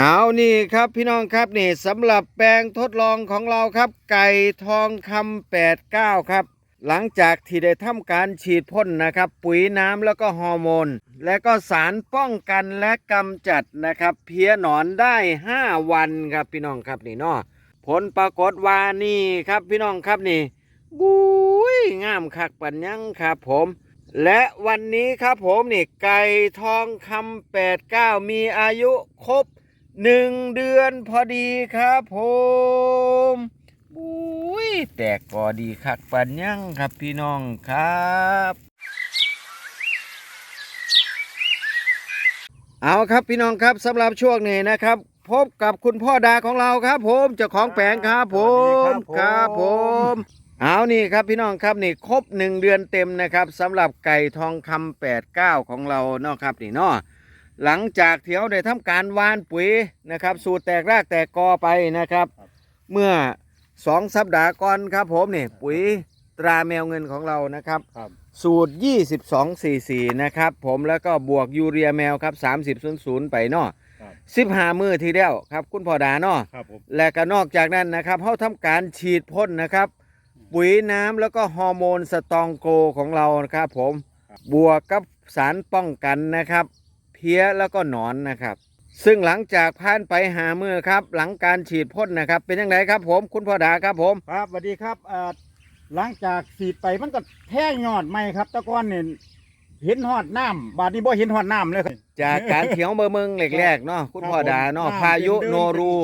เอานี่ครับพี่น้องครับนี่สำหรับแปลงทดลองของเราครับ ไก่ทองคำ89 ครับ หลังจากที่ได้ทำการฉีดพ่นนะครับ ปุ๋ยน้ำแล้วก็ฮอร์โมน และก็สารป้องกันและกำจัดนะครับ เพี้ยหนอนได้ 5 วันครับพี่น้องครับนี่เนาะผลปรากฏว่านี่ครับพี่น้องครับนี่บุ้ยงามคักปัญญังครับผม และวันนี้ครับผมนี่ไก่ทองคำ89 มีอายุครบ หนึ่งเดือนพอดีครับผมบุ้ยแตกกอดีคักปันยังครับพี่น้องครับเอาครับพี่น้องครับสำหรับช่วงนี้นะครับ พบกับคุณพ่อดาของเราครับผมเจ้าของแปลงครับผมสวัสดีคครัรับบผผมมเอานี่ครับพี่น้องครับนี่ครบหนึ่งเดือนเต็มนะครับสำหรับไก่ทองคำแปดเก้าของเราเนาะครับนี่เนาะ หลังจากเที่ยวได้ทำการหวานปุ๋ยนะครับ สูตรแตกรากแตกกอไปนะครับ เมื่อสองสัปดาห์ก่อนครับผมนี่ปุ๋ยตราแมวเงินของเรานะครับครับสูตร 22 44 นะครับ ผมแล้วก็บวกยูเรียแมวครับ 30 00 ไปเนาะครับสิบห้ามือทีเดียวครับ คุณพ่อดาเนาะครับผมและก็นอกจากนั้นนะครับเขาทำการฉีดพ่นนะครับ ปุ๋ยน้ำแล้วก็ฮอร์โมนสตองโกของเรานะครับผมบวกกับสารป้องกันนะครับ เพี้ยแล้วก็หนอนนะครับ ซึ่งหลังจากผ่านไปหามือครับ หลังการฉีดพ่นนะครับ เป็นยังไงครับผมคุณพ่อดาครับผมครับสวัสดีครับเอ่อหลังจากสีดไปมันก็แท่งยอดใหม่ครับ แตะก้อนเนี่ยเห็นหอดน้ำบาดนี้บ่เห็นหอดน้ำเลยครับ จากการเถียวเบอร์เมืองแรกๆเนาะคุณพ่อดาเนาะครับผม พายุเดินโนรู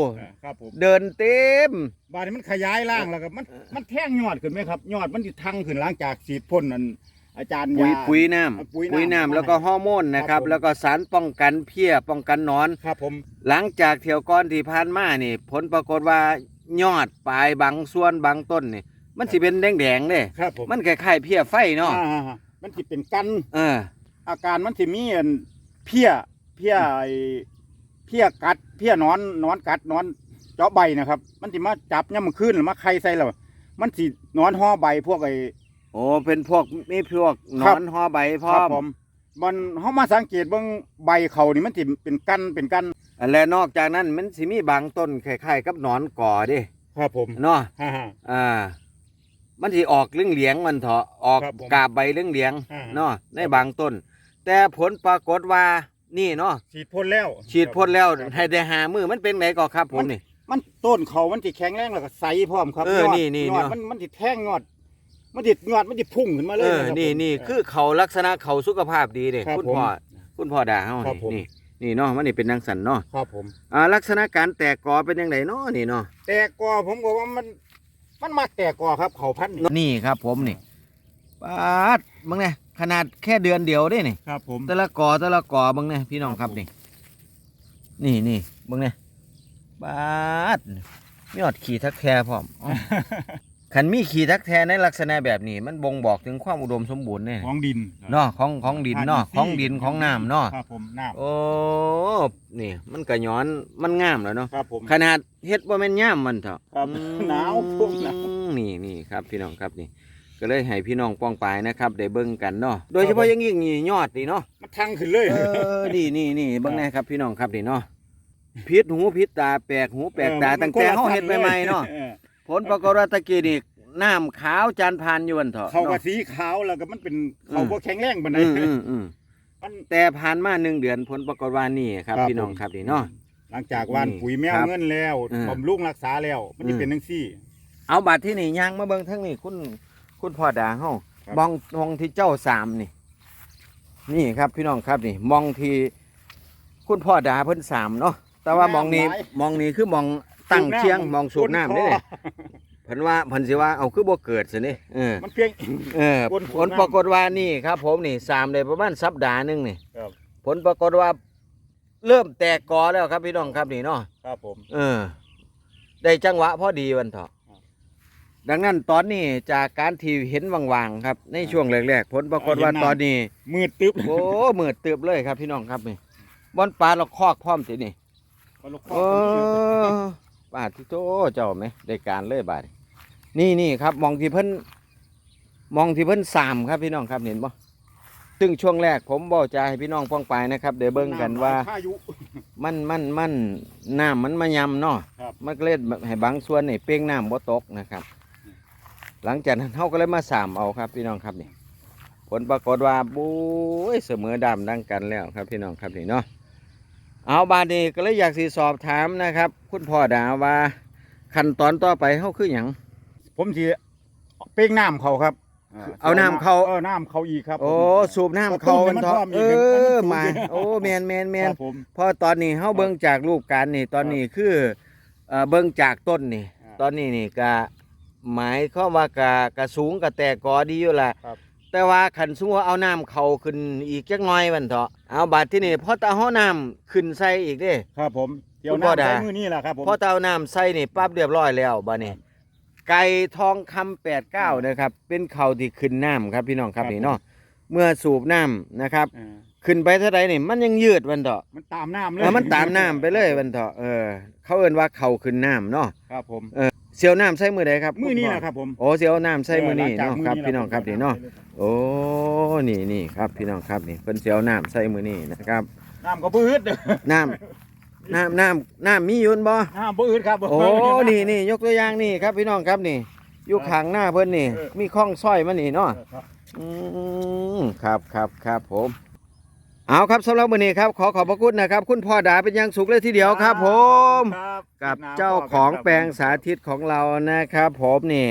ครับผมเดินเต็ม บาดนี้มันขยายร่างแล้วครับมันมันแท่งยอดขึ้นไหมครับยอดมันจะทังขึ้นหลังจากสีดพ่นนั่น อาจารย์ปุ๋ยยาปุ๋ยน้ปุ๋ยำน้ำปุ๋ยน้ำแล้วก็ฮอร์โมนนะครับครับผม แล้วก็สารป้องกันเพี้ยป้องกันหนอน ครับผม หลังจากเที่ยวก้อนที่ผ่านมานี่ ผลปรากฏว่ายอดปลายบางส่วนบางต้นนี่ มันสิเป็นแดงๆเลยครับผมมันคล้ายๆเพี้ยไฟเนาะอ่ามันสิเป็นกัน เออ อาการมันสิมีอันเพี้ยเพี้ยไอ้เพี้ยกัด เพี้ยหนอนหนอนกัดหนอนเจาะใบนะครับ มันสิมาจับเนี่ยามมันขึ้นหรือมาไข่ใส่แล้วมันสิหนอนห่อใบพวกไอ้ โอ้เป็นพวกมีพวกหนครัอบนหอใบพร้อครับมผม มันเฮามาสังเกตเบิ่งใบเขานี่มันสิเป็นกันเป็นกันและนอกจากนั้นมันสิมีบางต้นคล้ายๆกับหนอนก่อเดิครับผมเนาะฮ่าอ่า มันสิออกเรื่องเหลียงๆมันเถาะออกครับผมกาบใบเรื่องเหลียงๆอ่า เนาะในบางต้น แต่ผลปรากฏว่านี่เนาะฉีดพ่นแล้วฉีดพ่นแล้วครับ ให้ได้หามือมันเป็นไงก็ครับผมนี่ มันต้นเขามันสิแข็งแรงแล้วก็ใสพร้อมครับเออยดนี่นี่ยอดเนาะ มันมันสิแท่งยอด มันสิยอดมันสิพุ่งขึ้นมาเลเอยอะครับนี่ผม นี่คือเขาลักษณะเขาสุขภาพดีเด้ครับคุณพ่อผมคุณพ่อด่าเฮาครับผม นี่นี่เนาะมันนี่เป็นนังสันเนาะครับผม อ่าลักษณะการแตกกอเป็นยังไงเนาะนี่เนาะแต่กอผมบอกว่ามันมันมักแต่กอครับเขาพันธุ์นี่นี่ครับผมนี่ปาดมึงเนี่ยขนาดแค่เดือนเดียวได้นี่ ครับผม แต่ละกอแต่ละกอมึงเนี่ยพี่น้องครับนี่นี่นี่มึงเนี่ยปาดมีอดขี่ทักแท้พร้อมอ๋อ ขันมีขี่ทักแท้ในลักษณะแบบนี้ มันบ่งบอกถึงความอุดมสมบูรณ์เนี่ยของดินเนาะของของดินเนาะของดินของน้ำเนาะครับผมน้โอ้นี่มันก็ย้อนมันงามแล้วเนาะำครับผมขนาดเฮ็ดบ่แม่นย่ามมันเถอะครับอืมหนาวพวกหนาวนี่นี่ครับพี่น้องครับนี่ ก็เลยให้พี่น้องป้องปายนะครับได้เบิ่งกันเนาะโดยเฉพาะอยังยิ่งนี่ยอดนี่เนาะมันทังขึ้นเลยเออนี่นี่นี่เบิ่งแน่ครับพี่น้องครับนี่เนาะพิษหูพิษตาแปลกหูแปลกตาออตั้งแต่เฮาเฮ็ดใหม่ๆเนาะออ ผลปรากฏว่าตะกี้นี่น้ำขาวจานพานอยู่วันเถอะเขาก็เนาะสีขาวแล้วก็มันเป็นเขาอืมบ่แข็งแรงปานใดอืมอืมอืมมัน แต่ผ่านมาหนึ่งเดือนผลปรากฏว่านี่ครับพี่น้องครับนี่เนาะ หลังจากหว่านปุ๋ยแมวครับเงินแล้วอืมบำรุงรักษาแล้ว มันอืจะมเป็นจังซี่ เอาบัตรที่นี่ย่างมาเบิ่งทั้งนี่คุณคุณพ่อดาเฮาครับ มองมองที่เจ้าสามนี่ นี่ครับพี่น้องครับนี่มองที่คุณพ่อดาเพิ่นสามเนาะแต่ว่ามองนี้มองนี้คือมอง ตั้งเชียงมองสูบน้ำนี่คเลยเพิ่นว่าเพิ่นสิว่าเอาคือบ่เกิดสินี่เออมันเพียงเออคนสูบผลน้ำปรากฏว่านี่ครับ ผมนี่สามได้ประมาณสัปดาห์หนึงนี่ครับผลปรากฏว่า เริ่มแตกกอแล้วครับพี่น้องครับนี่เนาะครับผม เออ ได้จังหวะพอดีวันเถาะครับดังนั้นตอนนี้จากการที่เห็นว่างๆครับ ในช่วงแรกๆผลปรากฏว่าตอนนี้ มืดตึ๊บโอ้มืดตึบเลยครับพี่น้องครับนี่บอนปลาเราคอกพร้อมสินี่มันลูกคอโอ้มั นบาดที่โตเจ้าไหมได้การเลยบาดนี่นี่ครับมองที่เพิ่นมองที่เพิ่นสามครับพี่น้องครับเห็นบ่ซึ่งช่วงแรกผมบอกจะให้พี่น้องป้องไปนะครับเดี๋ยวเบิ่งกันว่าพายุมันมันมันน้ำมันมายำเนาะครับมันก็เลยให้บางส่วนนี่เป้งน้ำบ่ตกนะครับ หลังจากนั้นเขาก็เลยมาสามเอาครับ พี่น้องครับนี่ผลปรากฏว่าบุ้ยเสมอดำดังกันแล้วครับพี่น้องครับนี่เนาะ เอาบาดนี้ก็เลยอยากสิสอบถามนะครับ คุณพ่อดาว่าขั้นตอนต่อไปเขาคืออย่างผมสิเป้งน้ำเขาครับเอาน้ำเขาเออน้ำเขาอีกครับโอ้ผมสูบน้ำเขามันเถอะมันพร้อมอีเอกมันอสูบมาอีกโอ้แมนแมนแมคนรับผมเพราะตอนนี้เขาเบิ่งจากรูปการนี่ตอนนี้คือเอ่อเบิ่งจากต้นนี่ อ่าตอนนี้นี่ก็หมายความว่ากะกะสูงกะแต่กอดีอยู่ละครับ แต่ว่าขันสูงว่าเอาน้ำเขาขึ้นอีกจักหน่อยมันเถอะเอาบาดที่นี่พอตาเอาน้ำขึ้นใส่อีกเด้ ครับผมเดี๋ยวคุณพ่อน้ำดาใช้มือนี่แหละครับผมพอตาเอาน้ำใส่นี่ปั๊บเรียบร้อยแล้วบาดนี้ไก่ทองคำแปดเก้านะครับ เป็นเขาที่ขึ้นน้ำครับพี่น้องครับนี่เนาะเมื่อสูบน้ำนะครับเออขึ้นไปเท่าไรนี่มันยังยืดวันเถอะมันตามน้ำเลยเออมันตามน้ำไปเลยวันเถอะเออเขาเอิ้นว่าเขาขึ้นน้ำเนาะครับผมเสียวน้ำใส่มือใดครับมือนี่ณแหพ่ละครับผม โอ้เสียวน้ำใส่มือนี่หลังจกเนาะครับมือพี่น้องครับนี่เนาะ โอ้นี่นี่ครับพี่น้องครับนี่เพิ่นเสียวน้ำใส่มือนี่นะครับน้ำก็บืดน้ำน้ำน้ำน้ำมีอยุนบ่น้ำบืดครับโอ้นี่นี่ยกตัวอย่างนี่ครับพี่น้องครับนี่อยู่ข้างหน้าเพิ่นนี่เออมีข้องสร้อยมันนี่เนาะครับอืมครับครับครับผมเอาครับสำหรับมื้อนี้ครับขอขอบพระคุณนะครับ คุณพ่อดาเป็นอย่างสุขเลยทีเดียวครับ ผมครับกับเจ้าของแปลงสาธิตของเรานะครับ ผมนี่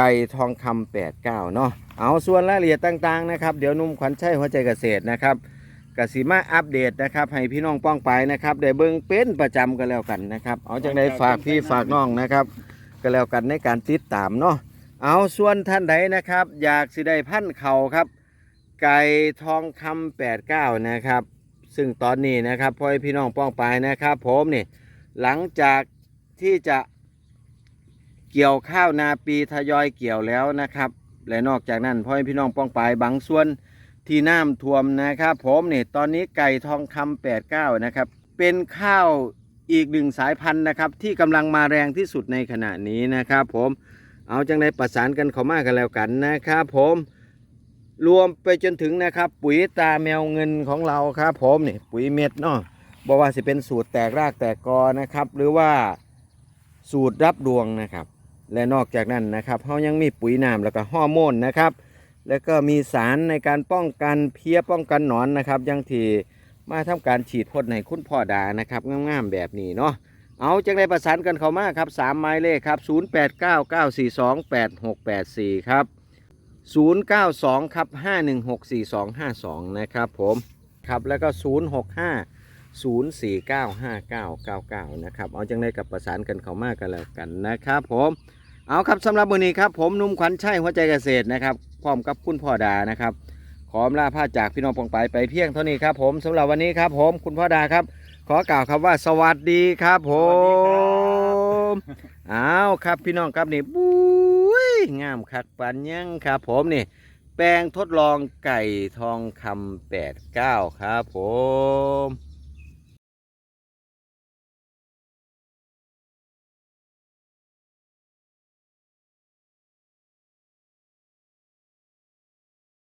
ไก่ทองคำแปดเก้าเนาะเอาส่วนรายละเอียดต่างๆนะครับเดี๋ยวนุ่มขวัญชัยหัวใจเกษตรนะครับกสิมาอัปเดตนะครับให้พี่น้องป้องไปนะครับได้เบิ่งเป็นประจำกันแล้วกันนะครับเอาจังได้ฝากพี่ฝากน้องนะครับก็แล้วกันในการติดตามเนาะเอาส่วนท่านใดนะครับ อยากสิได้พันเขาครับ ไก่ทองคำแปดเก้านะครับ ซึ่งตอนนี้นะครับพ่อพี่น้องป้องไปนะครับ ผมนี่หลังจากที่จะ เกี่ยวข้าวนาปีทยอยเกี่ยวแล้วนะครับ และนอกจากนั้นพ่อพี่น้องป้องไปบางส่วนที่น้ำท่วมนะครับ ผมนี่ตอนนี้ไก่ทองคำแปดเก้านะครับ เป็นข้าวอีกหนึ่งสายพันธุ์นะครับที่กำลังมาแรงที่สุดในขณะนี้นะครับ ผมเอาจังไดประสานกันเขามากันแล้วกันนะครับ ผมรวมไปจนถึงนะครับปุ๋ยตาแมวเงินของเราครับ ผมนี่ปุ๋ยเม็ดเนาะบอกว่าสิเป็นสูตรแตกรากแตกกอนะครับ หรือว่าสูตรรับดวงนะครับ และนอกจากนั้นนะครับเขายังมีปุ๋ยน้ำแล้วก็ฮอร์โมนนะครับ แล้วก็มีสารในการป้องกันเพี้ยป้องกันหนอนนะครับยังที่มาทำการฉีดพ่นให้คุณพ่อดานะครับง่ามๆแบบนี้เนาะเอาจังได้ประสานกันเข้ามาครับสามหมายเลขครับ 0899428684 ครับ 092 ครับ 5164252 นะครับผมครับแล้วก็ 065 0495999 นะครับ เอาจังได้กับประสานกันเข้ามากันแล้วกันนะครับผม เอาครับสำหรับวันนี้ครับผมหนุ่มขวัญชัยหัวใจเกษตรนะครับพร้อมกับคุณพ่อดานะครับขออำลาผ้าจากพี่น้องปองไปไปเพียงเท่านี้ครับผมสำหรับวันนี้ครับ ผมคุณพ่อดาครับ ขอกล่าวคำว่าสวัสดีครับผมเอาครับพี่น้องครับนี่บุ้ยงามคักปันยังครับ ผมนี่ แปลงทดลองไก่ทองคำแปดเก้าครับผม